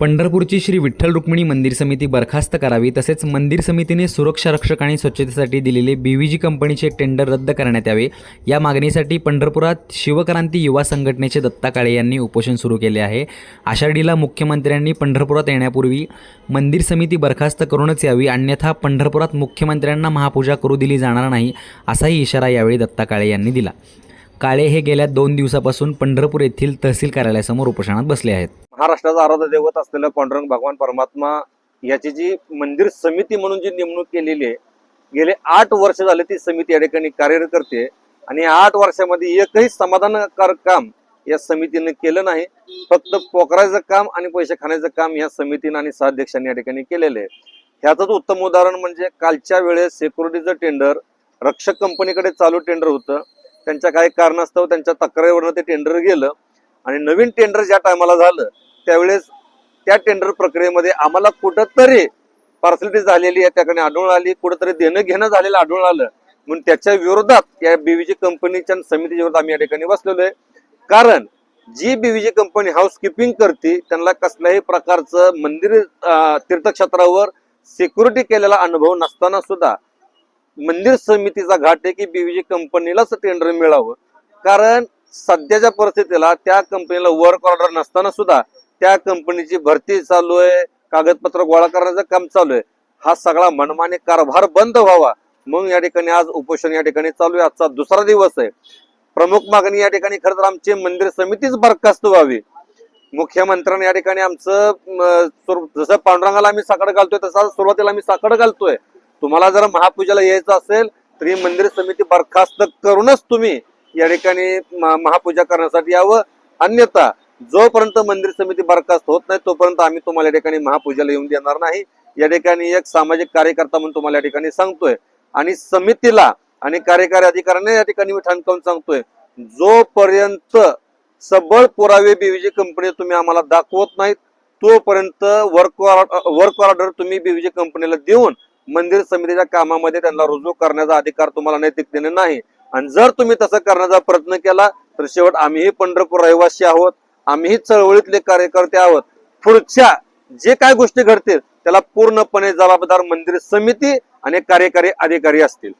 पंढरपूरची श्री विठ्ठल रुक्मिणी मंदिर समिती बरखास्त करावी तसेच मंदिर समितीने सुरक्षा रक्षक आणि स्वच्छतेसाठी दिलेले बी व्ही जी कंपनीचे टेंडर रद्द करण्यात यावे. या मागणीसाठी पंढरपुरात शिवक्रांती युवा संघटनेचे दत्ता काळे यांनी उपोषण सुरू केले आहे. आषाढीला मुख्यमंत्र्यांनी पंढरपुरात येण्यापूर्वी मंदिर समिती बरखास्त करूनच यावी अन्यथा पंढरपुरात मुख्यमंत्र्यांना महापूजा करू दिली जाणार नाही असाही इशारा यावेळी दत्ता काळे यांनी दिला. काळे हे गेल्या दोन दिवसापासून पंढरपूर येथील तहसील कार्यालयासमोर उपोषणात बसले आहेत. महाराष्ट्राचा आराध्य दैवत असलेलं पांडुरंग भगवान परमात्मा याची जी मंदिर समिती म्हणून जी नेमणूक केलेली आहे गेले आठ वर्ष झाले ती समिती या ठिकाणी कार्यरत करते आणि आठ वर्षामध्ये एकही समाधानकारक काम या समितीने केलं नाही. फक्त पोखरायचं काम आणि पैसे खाण्याचं काम या समितीनं आणि सहाध्यक्षांनी या ठिकाणी केलेलं आहे. ह्याचंच उत्तम उदाहरण म्हणजे कालच्या वेळेस सेक्युरिटीचं टेंडर रक्षक कंपनीकडे चालू टेंडर होतं. त्यांच्या काही कारणास्तव त्यांच्या तक्रारीवरनं ते टेंडर गेलं. आणि नवीन टेंडर ज्या टायमाला झालं त्यावेळेस त्या टेंडर प्रक्रियेमध्ये आम्हाला कुठंतरी पार्सलिटी झालेली आहे त्याकडे आढळून आली कुठंतरी देणं घेणं झालेलं आढळून आलं. म्हणून त्याच्या विरोधात या बीव्हीजी कंपनीच्या समितीच्या विरोधात आम्ही या ठिकाणी बसलेलो आहे. कारण जी बीव्हीजी कंपनी हाऊस किपिंग करते त्यांना कसल्याही प्रकारचं मंदिर तीर्थक्षेत्रावर सिक्युरिटी केलेला अनुभव नसताना सुद्धा मंदिर समितीचा घाट आहे की बीव्हीजी कंपनीलाच टेंडर मिळावं. कारण सध्याच्या परिस्थितीला त्या कंपनीला वर्क ऑर्डर नसताना सुद्धा त्या कंपनीची भरती चालू आहे कागदपत्र गोळा करण्याचं काम चालू आहे. हा सगळा मनमाने कारभार बंद व्हावा. मग या ठिकाणी आज उपोषण या ठिकाणी चालू आहे. आजचा दुसरा दिवस आहे. प्रमुख मागणी या ठिकाणी खरं तर आमची मंदिर समितीच बरखास्त व्हावी. मुख्यमंत्र्यांनी या ठिकाणी आमचं सुर- जसं पांडुरंगाला आम्ही साकड घालतोय तसं सुरुवातीला आम्ही साकड घालतोय. तुम्हाला जर महापूजेला यायचं असेल तर ही मंदिर समिती बरखास्त करूनच तुम्ही या ठिकाणी महापूजा करण्यासाठी यावं. अन्यथा जोपर्यंत मंदिर समिती बरखास्त होत नाही तोपर्यंत आम्ही तुम्हाला या ठिकाणी महापूजेला येऊन देणार नाही. या ठिकाणी एक सामाजिक कार्यकर्ता म्हणून तुम्हाला या ठिकाणी सांगतोय. आणि समितीला आणि कार्यकारी अधिकाऱ्यांना या ठिकाणी मी ठणकावून सांगतोय. जोपर्यंत सबळ पुरावे बीव्हीजी कंपनी तुम्ही आम्हाला दाखवत नाहीत तोपर्यंत वर्क वर्क ऑर्डर तुम्ही बीव्हीजी कंपनीला देऊन मंदिर समितीच्या कामामध्ये त्यांना रुजू करण्याचा अधिकार तुम्हाला नैतिकतेने नाही. आणि जर तुम्ही तसं करण्याचा प्रयत्न केला तर शेवट आम्हीही पंढरपूर रहिवासी आहोत. आम्हीही चळवळीतले कार्यकर्ते आहोत. पुढच्या जे काय गोष्टी घडतील त्याला पूर्णपणे जबाबदार मंदिर समिती आणि कार्यकारी अधिकारी असतील.